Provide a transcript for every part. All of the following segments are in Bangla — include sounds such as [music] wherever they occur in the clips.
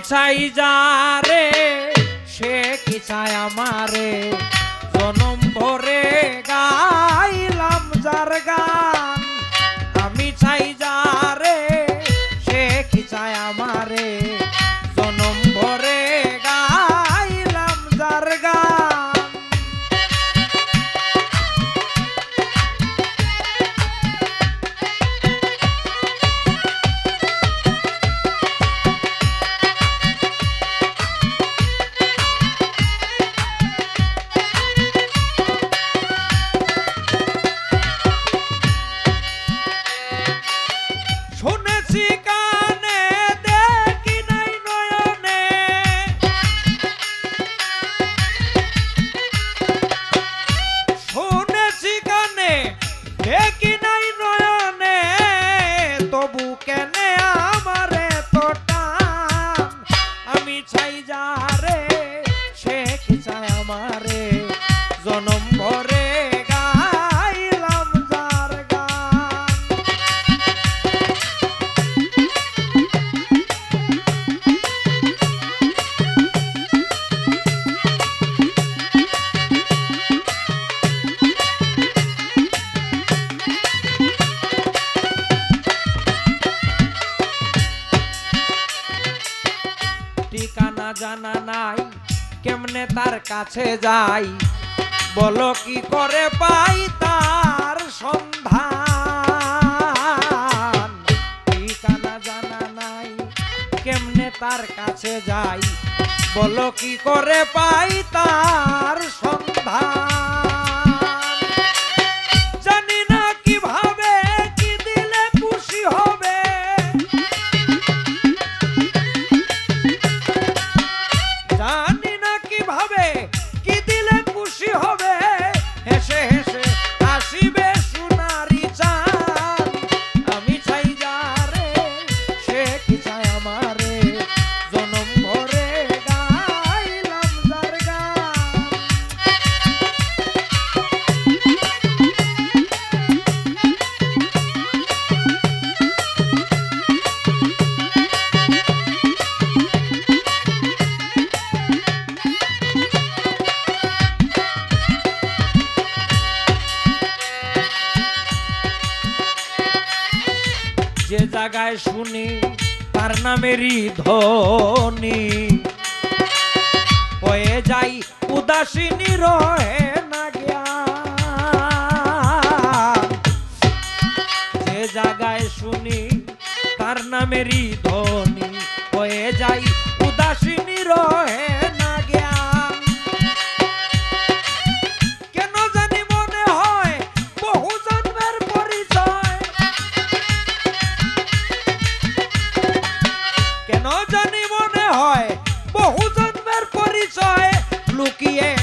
চাই যারে সে কি চায় আমারে? দেখি নাই জানা নাই কেমনে তার কাছে যাই? বলো কি করে পাই তার সন্ধান? ঠিকানা জানা নাই কেমনে তার কাছে যাই? বলো কি করে পাই তার সন্ধান? যে জায়গায় শুনি, তার নামেরই ধ্বনি। হয়ে যাই উদাসীনী রহে না যে জায়গায় শুনি, তার নামেরই ধ্বনি। হয়ে যাই উদাসীনী রহে না aquí es.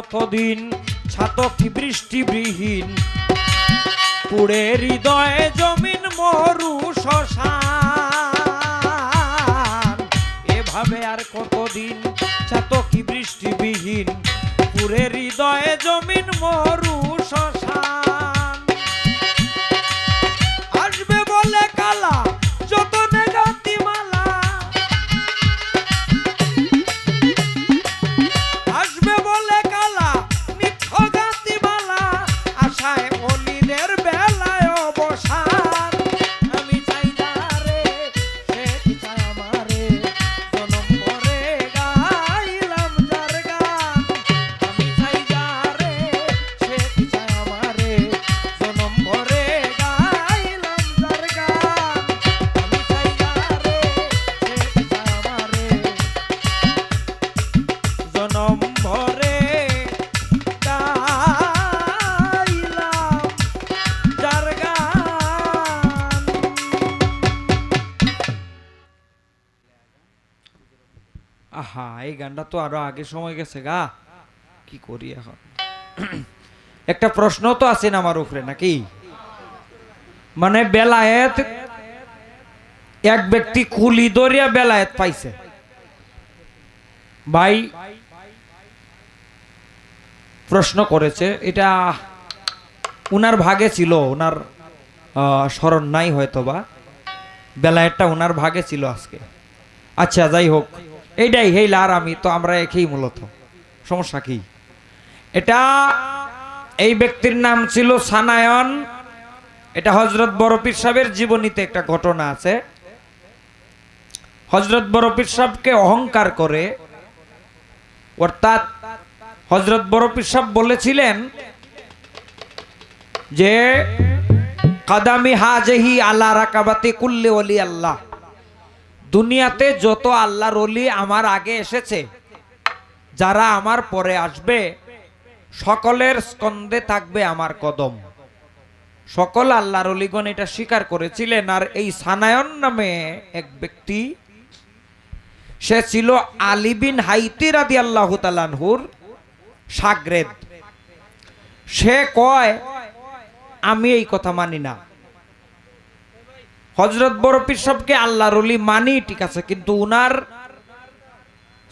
কতদিন ছাতকি বৃষ্টিবিহীন, পুড়ে হৃদয়ে জমিন মরু শ্মশান। এভাবে আর কতদিন বৃষ্টি বিহীন পুরে হৃদয়ে জমিন মরু আহা, এই গানটা তো আরও আগে সময় গেছে গা। কি করি এখন? [clears throat] একটা প্রশ্ন তো আছে আমার উপরে নাকি? মানে বেলায়েত, এক ব্যক্তি কুলি দরিয়া বেলায়েত পাইছে। ভাই, প্রশ্ন করেছে, এটা উনার ভাগে ছিল ওনার স্মরণ নাই হয়তো বা বেলায়েতটা ওনার ভাগে ছিল আজকে। আচ্ছা যাই হোক। এইটাই হেইল আর আমি, তো আমরা একই মূলত। সমস্যা কি? এটা এই ব্যক্তির নাম ছিল সানায়ন। এটা হজরত বরফির সাহেবের জীবনীতে একটা ঘটনা আছে। হজরত বরফির সাহেবকে অহংকার করে, অর্থাৎ হজরত বরফির সাহেব বলেছিলেন যে, কাদামি হাজহি আল্লাহ রাকাবাতে কুল্লে অলি আল্লাহ দুনিয়াতে যত আল্লাহর অলি আমার আগে এসেছে, যারা আমার পরে আসবে, সকলের স্কন্দে থাকবে আমার কদম। সকল আল্লাহর অলিগণ এটা স্বীকার করেছিলেন, আর এই সানায়ন নামে এক ব্যক্তি, সে ছিল আলিবিন হাইতি রাদি আল্লাহ তালানহুর সাগরেদ। সে কয়, আমি এই কথা মানি না। হজরত বরফির সবকে আল্লাহর মানি ঠিক আছে, কিন্তু উনার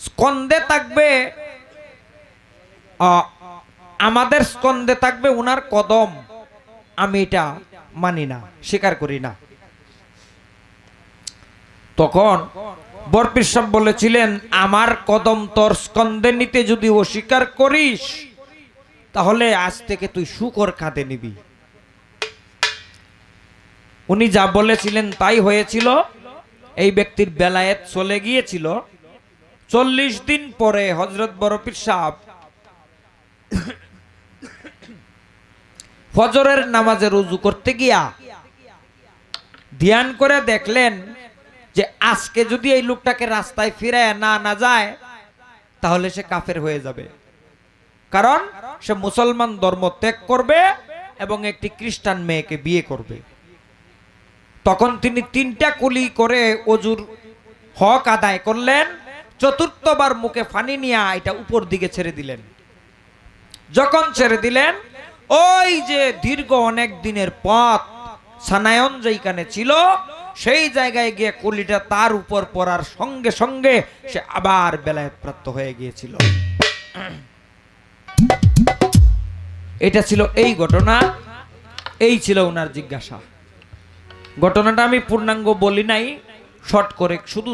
স্কন্দে থাকবে আমাদের স্কন্দে থাকবে উনার কদম। আমি এটা মানি না, স্বীকার করি না। তখন বরপির সাহেব বলেছিলেন, আমার কদম তোর স্কন্দে নিতে যদি অস্বীকার করিস, তাহলে আজ থেকে তুই শুকর খাতে নিবি। উনি যা বলেছিলেন তাই হয়েছিল। এই ব্যক্তির বেলায়েত চলে গিয়েছিল। চল্লিশ দিন পরে হজরত বরফির সাহেব ফজরের নামাজে রুজু করতে গিয়া ধ্যান করে দেখলেন যে আজকে যদি এই লোকটাকে রাস্তায় ফিরায় না না যায়, তাহলে সে কাফের হয়ে যাবে। কারণ সে মুসলমান ধর্ম ত্যাগ করবে এবং একটি খ্রিস্টান মেয়েকে বিয়ে করবে। তখন তিনি তিনটা কুলি করে অজুর হক আদায় করলেন। চতুর্থবার মুখে ফানি নিয়ে এটা উপর দিকে ছেড়ে দিলেন। যখন ছেড়ে দিলেন, ওই যে দীর্ঘ অনেক দিনের পথ সানায়ন যেইখানে ছিল, সেই জায়গায় গিয়ে কুলিটা তার উপর পড়ার সঙ্গে সঙ্গে সে আবার বেলায় প্রাপ্ত হয়ে গিয়েছিল। এটা ছিল এই ঘটনা, এই ছিল ওনার জিজ্ঞাসা। ঘটনাটা আমি পূর্ণাঙ্গ বলি নাই শর্ট করে শুধু